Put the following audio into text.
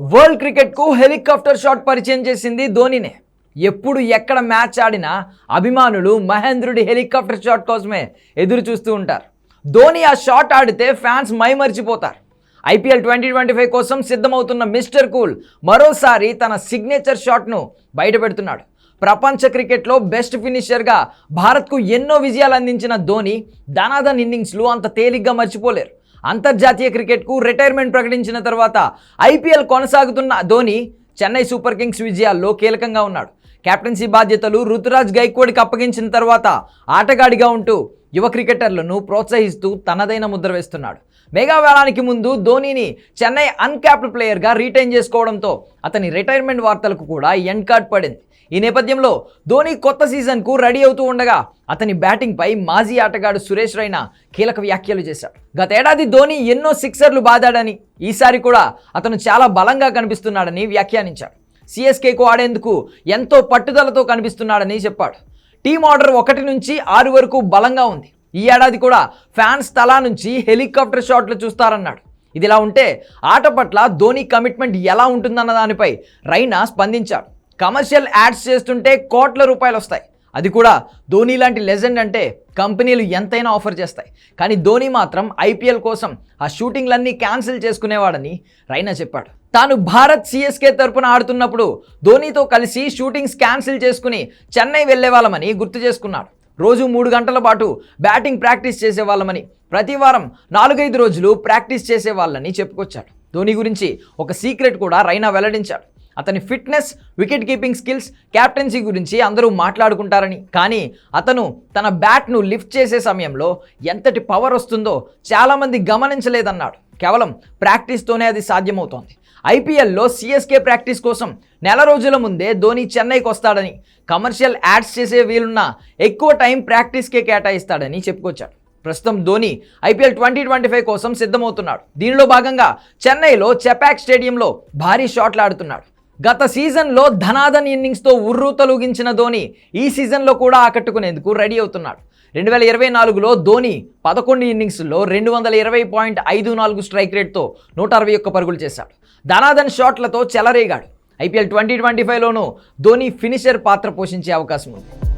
World క్రికెట్కు helicopter shot పరిచయం చేసింది ధోనినే. ఎప్పుడు ఎక్కడ మ్యాచ్ ఆడినా అభిమానులు మహేంద్రుడి హెలికాప్టర్ షాట్ కోసమే ఎదురు చూస్తూ ఉంటారు. ధోని ఆ షాట్ ఆడితే ఫ్యాన్స్ మైమర్చిపోతారు. ఐపీఎల్ ట్వంటీ ట్వంటీ ఫైవ్ కోసం సిద్ధమవుతున్న మిస్టర్ కూల్ మరోసారి తన సిగ్నేచర్ షాట్ను బయటపెడుతున్నాడు ప్రపంచ క్రికెట్లో బెస్ట్ ఫినిషర్గా భారత్కు ఎన్నో విజయాలు అందించిన ధోని ధనాధన్ ఇన్నింగ్స్లు అంత తేలిగ్గా మర్చిపోలేరు. అంతర్జాతీయ క్రికెట్కు రిటైర్మెంట్ ప్రకటించిన తర్వాత ఐపీఎల్ కొనసాగుతున్న ధోని చెన్నై సూపర్ కింగ్స్ విజయాల్లో కీలకంగా ఉన్నాడు. కెప్టెన్సీ బాధ్యతలు రుతురాజ్ గైక్వాడ్కి అప్పగించిన తర్వాత ఆటగాడిగా ఉంటూ యువ క్రికెటర్లను ప్రోత్సహిస్తూ తనదైన ముద్ర వేస్తున్నాడు. మెగా వేళానికి ముందు ధోనిని చెన్నై అన్క్యాప్డ్ ప్లేయర్గా రీటైన్ చేసుకోవడంతో అతని రిటైర్మెంట్ వార్తలకు కూడా ఎండ్ కార్డ్ పడింది. ఈ నేపథ్యంలో ధోని కొత్త సీజన్కు రెడీ అవుతూ ఉండగా అతని బ్యాటింగ్పై మాజీ ఆటగాడు సురేష్ రైనా కీలక వ్యాఖ్యలు చేశాడు. గతేడాది ధోని ఎన్నో సిక్సర్లు బాదాడని ఈసారి కూడా అతను చాలా బలంగా కనిపిస్తున్నాడని వ్యాఖ్యానించాడు. సిఎస్కేకు ఆడేందుకు ఎంతో పట్టుదలతో కనిపిస్తున్నాడని చెప్పాడు. టీం ఆర్డర్ ఒకటి నుంచి ఆరు వరకు బలంగా ఉంది. ఈ ఏడాది కూడా ఫ్యాన్స్ తలా నుంచి హెలికాప్టర్ షాట్లు చూస్తారన్నాడు. ఇదిలా ఉంటే ఆట పట్ల ధోని కమిట్మెంట్ ఎలా ఉంటుందన్న దానిపై రైనా స్పందించాడు కమర్షియల్ యాడ్స్ చేస్తుంటే కోట్ల రూపాయలు వస్తాయి అది కూడా ధోని లాంటి లెజెండ్ అంటే కంపెనీలు ఎంతైనా ఆఫర్ చేస్తాయి. కానీ ధోని మాత్రం ఐపీఎల్ కోసం ఆ షూటింగ్లన్నీ క్యాన్సిల్ చేసుకునేవాడని రైనా చెప్పాడు. తాను భారత్ సిఎస్కే తరపున ఆడుతున్నప్పుడు ధోనితో కలిసి షూటింగ్స్ క్యాన్సిల్ చేసుకుని చెన్నై వెళ్ళేవాళ్ళమని గుర్తు చేసుకున్నాడు. రోజు మూడు గంటల పాటు బ్యాటింగ్ ప్రాక్టీస్ చేసేవాళ్ళమని ప్రతి వారం నాలుగైదు రోజులు ప్రాక్టీస్ చేసేవాళ్ళని చెప్పుకొచ్చాడు. ధోని గురించి ఒక సీక్రెట్ కూడా రైనా వెల్లడించాడు. అతని fitness wicket keeping skills captaincy గురించి అందరూ మాట్లాడుకుంటారని. కానీ అతను తన బ్యాట్ను లిఫ్ట్ చేసే సమయంలో ఎంతటి పవర్ వస్తుందో చాలామంది గమనించలేదన్నాడు. కేవలం ప్రాక్టీస్తోనే అది సాధ్యమవుతోంది. ఐపీఎల్లో సిఎస్కే ప్రాక్టీస్ కోసం నెల రోజుల ముందే ధోని చెన్నైకి వస్తాడని కమర్షియల్ యాడ్స్ చేసే వీలున్న ఎక్కువ టైం ప్రాక్టీస్కే కేటాయిస్తాడని చెప్పుకొచ్చాడు. ప్రస్తుతం Dhoni IPL twenty twenty five కోసం సిద్ధమవుతున్నాడు. దీనిలో భాగంగా చెన్నైలో చెపాక్ స్టేడియంలో భారీ షాట్లు ఆడుతున్నాడు. గత సీజన్లో ధనాధన్ ఇన్నింగ్స్తో ఉర్రూ తొలగించిన ధోని ఈ సీజన్లో కూడా ఆకట్టుకునేందుకు రెడీ అవుతున్నాడు. రెండు వేల ఇరవై నాలుగులో ధోని పదకొండు ఇన్నింగ్స్లో రెండు వందల ఇరవై పాయింట్ ఐదు నాలుగు స్ట్రైక్ రేట్తో నూట అరవై ఒక్క పరుగులు చేశాడు. ధనాధన్ షాట్లతో చెలరేగాడు. ఐపీఎల్ ట్వంటీ ట్వంటీ ఫైవ్లోనూ ధోని ఫినిషర్ పాత్ర పోషించే అవకాశం ఉంది.